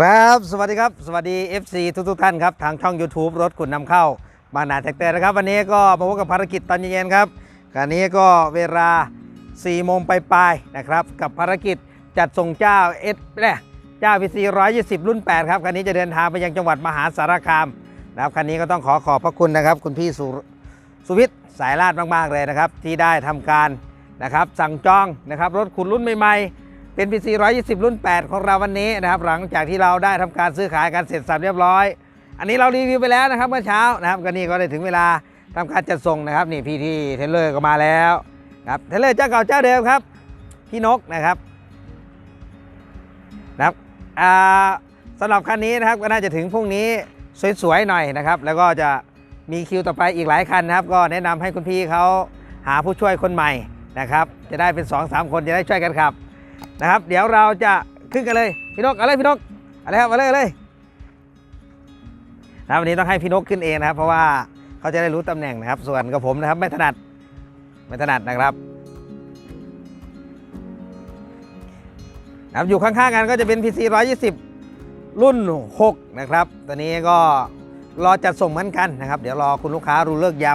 ครับ สวัสดีครับ สวัสดี FC ทุกทุกๆท่านครับ ทางช่อง YouTube รถขุนนำเข้าบางนาแท็กเตอร์นะครับ วันนี้ก็มาพบกับภารกิจตอนเย็นๆครับการนี้ก็เวลา 4 โมงปลายๆนะครับ กับภารกิจจัดส่งเจ้าเอสเนี่ยเจ้า PC 120 รุ่น 8 ครับคันนี้จะเดินทางไปยังจังหวัดมหาสารคามนะครับคันนี้ก็ต้องขอขอบพระคุณนะครับ คุณพี่สุสุวิทย์สายลาดมากๆเลยนะครับ ที่ได้ทำการนะครับสั่งจองนะครับรถขุนรุ่นใหม่ๆ เป็น PC 120 รุ่น 8 ของเราวันนี้นะครับ หลังจากที่เราได้ทำการซื้อขายกันเสร็จสับเรียบร้อย อันนี้เรารีวิวไปแล้วนะครับเมื่อเช้านะครับก็นี่ก็ได้ถึงเวลาทำการจัดส่งนะครับ นี่พี่ที่เทเลอร์ก็มาแล้วครับเทเลอร์เจ้าเก่าเจ้าเดิมครับ พี่นกนะครับนะครับอ่าสำหรับคันนี้นะครับก็น่าจะถึงพรุ่งนี้สวยๆหน่อยนะครับ แล้วก็จะมีคิวต่อไปอีกหลายคันนะครับ ก็แนะนำให้คุณพี่เขาหาผู้ช่วยคนใหม่นะครับ จะได้เป็น 2-3 คนจะได้ช่วยกันขับ นะครับ เดี๋ยวเราจะขึ้นกันเลยพี่นกเอาเลยพี่นกเอาเลยครับเอาเลยเอาเลยนะวันนี้ต้องให้พี่นกขึ้นเองนะครับ เพราะว่าเขาจะได้รู้ตำแหน่งนะครับ ส่วนกับผมนะครับไม่ถนัดไม่ถนัดนะครับนะครับอยู่ข้างๆกันก็จะเป็น PC 120 รุ่น 6 นะครับ ตอนนี้ก็รอจัดส่งเหมือนกันนะครับ เดี๋ยวรอคุณลูกค้ารู้เลิกย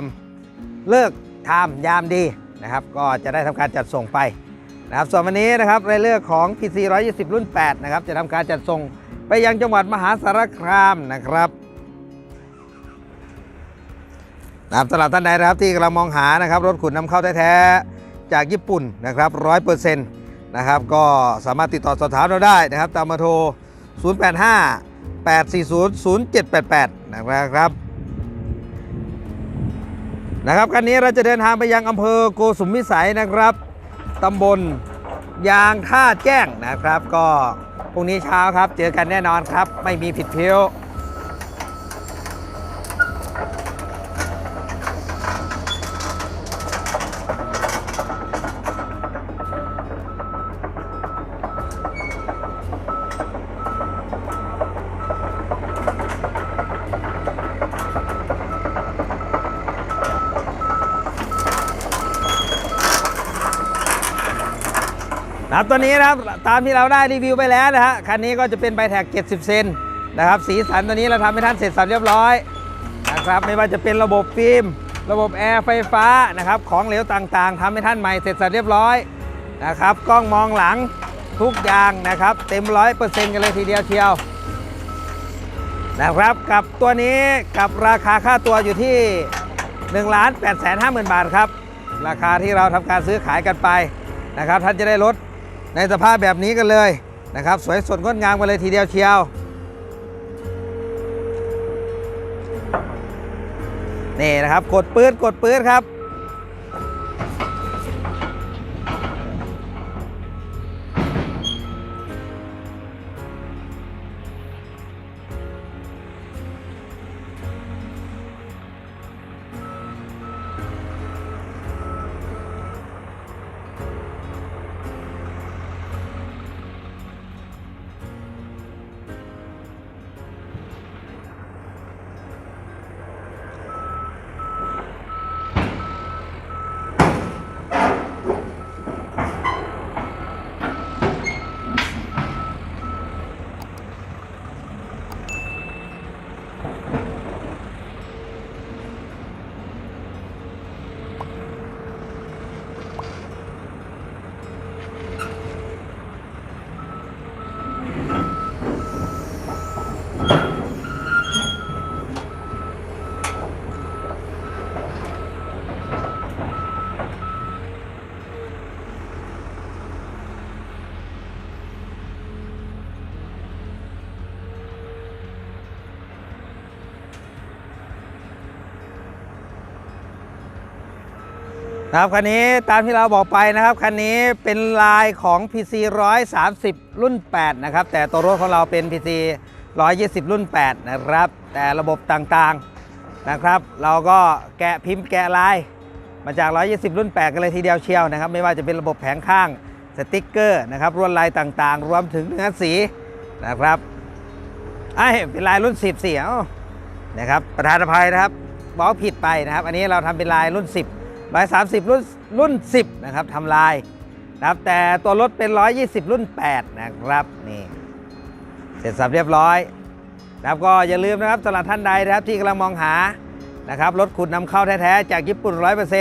ำเลิกทามยามดีนะครับ ก็จะได้ทำการจัดส่งไป นะครับส่วนวันนี้นะครับรเลือกของ PC 120 รุ่น 8 นะครับ จะทำการจัดส่งไปยังจังหวัดมหาสารคามนะครับนะครับสำหรับท่านใดนะครับที่กำลังมองหานะครับรถขุนนำเข้าแท้ๆจากญี่ปุ่นนะครับร้อยเปอร์เซ็นต์นะครับก็สามารถติดต่อสอบถามเราได้นะครับ ตามมาโทร 085 840 0788 นะครับนะครับคันนี้เราจะเดินทางไปยังอำเภอโกสุมพิสัยนะครับ ตำบลยางท่าแจ้งนะครับ ก็พรุ่งนี้เช้าครับ เจอกันแน่นอนครับ ไม่มีผิดเพี้ยว นะครับตัวนี้นะครับตามที่เราได้รีวิวไปแล้วนะฮะคันนี้ก็จะเป็นใบแท็ก 70 เซนนะครับ สีสันตัวนี้เราทำให้ท่านเสร็จสับเรียบร้อยนะครับไม่ว่าจะเป็นระบบฟิล์มระบบแอร์ไฟฟ้านะครับของเหลวต่างๆทำให้ท่านใหม่เสร็จสับเรียบร้อยนะครับกล้องมองหลังทุกอย่างนะครับ เต็มร้อยเปอร์เซ็นต์กันเลยทีเดียวเชียวนะครับกับตัวนี้กับราคาค่าตัวอยู่ที่1นึ่งล้านแปดแสนห้าหมื่นบาทครับ ราคาที่เราทำการซื้อขายกันไปนะครับ ท่านจะได้รถ ในสภาพแบบนี้กันเลยนะครับ สวยสดงดงามกันเลยทีเดียวเชียว นี่นะครับ กดปื๊ดกดปื๊ดครับ ครับคันนี้ตามที่เราบอกไปนะครับคันนี้เป็นลายของ PC 130 รุ่น 8 นะครับ แต่ตัวรถของเราเป็น PC 120 รุ่น 8 นะครับ แต่ระบบต่างๆนะครับ เราก็แกะพิมพ์แกะลาย มาจาก 120 รุ่น 8 กันเลยทีเดียวเชียวนะครับ ไม่ว่าจะเป็นระบบแผงข้างสติ๊กเกอร์นะครับรวดลายต่างๆ รวมถึงเนื้อสีนะครับไอ้เป็นลายรุ่น 10สีเอานะครับประธานอภัยนะครับบอกผิดไปนะครับ อันนี้เราทำเป็นลายรุ่น 10 130 รุ่นรุ่น 10 นะครับทำลายนะครับแต่ตัวรถเป็น 120 รุ่น 8 นะครับนี่เสร็จสับเรียบร้อยนะครับก็อย่าลืมนะครับสำหรับท่านใดนะครับที่กำลังมองหานะครับรถขุดนำเข้าแท้ๆจากญี่ปุ่น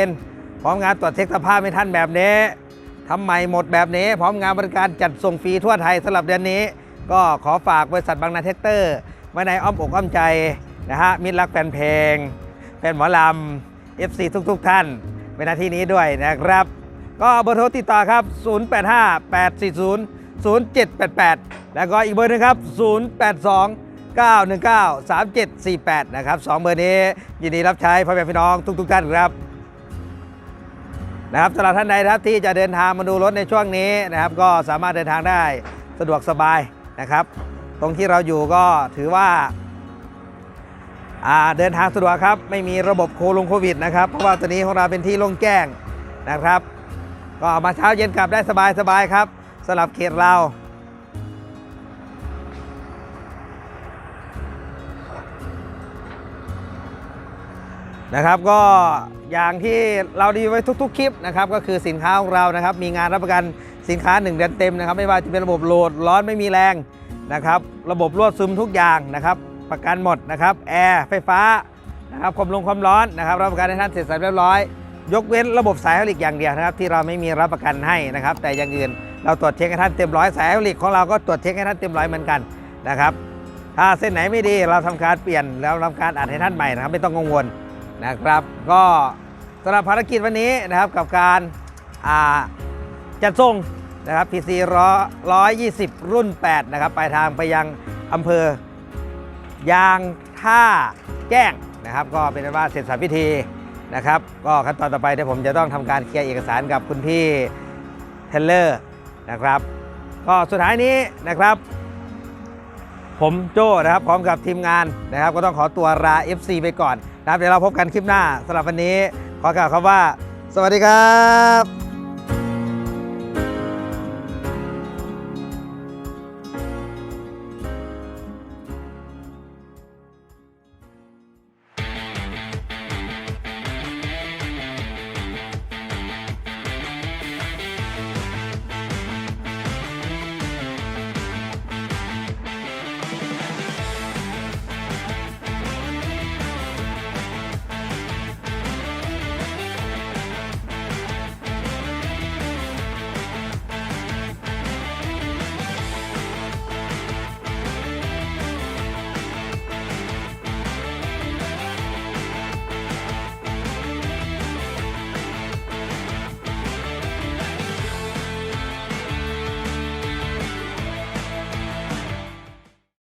100%พร้อมงานตรวจเช็คสภาพให้ท่านแบบนี้ทำใหม่หมดแบบนี้ พร้อมงานบริการจัดส่งฟรีทั่วไทยสำหรับเดือนนี้ ก็ขอฝากบริษัทบางนาเทคเตอร์ไว้ในอ้อมอกอ้อมใจนะฮะมิตรรักแฟนเพลงแฟนหมอลำ FC ทุกๆท่าน ในหน้าที่นี้ด้วยนะครับ ก็เบอร์โทรติดต่อครับ 085 840 0788 แล้วก็อีกเบอร์หนึงครับ 082 919 3748 นะครับสองเบอร์นี้ยินดีรับใช้พ่อแม่พี่น้องทุกๆท่านครับนะครับสำหรับท่านใดนะครับที่จะเดินทางมาดูรถในช่วงนี้นะครับ ก็สามารถเดินทางได้สะดวกสบายนะครับ ตรงที่เราอยู่ก็ถือว่า เดินทางสะดวกครับ ไม่มีระบบโคลงโควิดนะครับ เพราะว่าตัวนี้ของเราเป็นที่โล่งแจ้งนะครับ ก็มาเช้าเย็นกลับได้สบายสบายๆครับสำหรับเขตเรานะครับก็อย่างที่เราดีไว้ทุก ๆ คลิปนะครับก็คือสินค้าของเรานะครับ มีงานรับประกันสินค้า 1 เดือนเต็มนะครับ ไม่ว่าจะเป็นระบบโหลดร้อนไม่มีแรงนะครับ ระบบรวดซึมทุกอย่างนะครับ ประกันหมดนะครับแอร์ไฟฟ้านะครับความลงความร้อนนะครับรับประกันให้ท่านเสร็จสรรพเรียบร้อย ยกเว้นระบบสายไฮดรอลิกอย่างเดียวนะครับ ที่เราไม่มีรับประกันให้นะครับ แต่อย่างอื่นเราตรวจเช็คให้ท่านเต็มร้อยสายไฮดรอลิกของเราก็ตรวจเช็คให้ท่านเต็มร้อยเหมือนกันนะครับ ถ้าเส้นไหนไม่ดีเราทำการเปลี่ยนแล้วทำการอัดให้ท่านใหม่นะครับ ไม่ต้องกังวลนะครับ ก็สำหรับภารกิจวันนี้นะครับกับการจัดส่งนะครับ PC 120 รุ่น 8 นะครับปลายทางไปยังอำเภอ ยางท่าแจ้งนะครับ ก็เป็นว่าเสร็จสับพิธีนะครับ ก็ขั้นตอนต่อไปเดี๋ยวผมจะต้องทำการเคลียร์เอกสารกับคุณพี่เทเลอร์นะครับ ก็สุดท้ายนี้นะครับ ผมโจ้นะครับพร้อมกับทีมงานนะครับ ก็ต้องขอตัวลา FC ไปก่อนนะครับเดี๋ยวเราพบกันคลิปหน้าสำหรับวันนี้ ขอกล่าวคำว่า สวัสดีครับ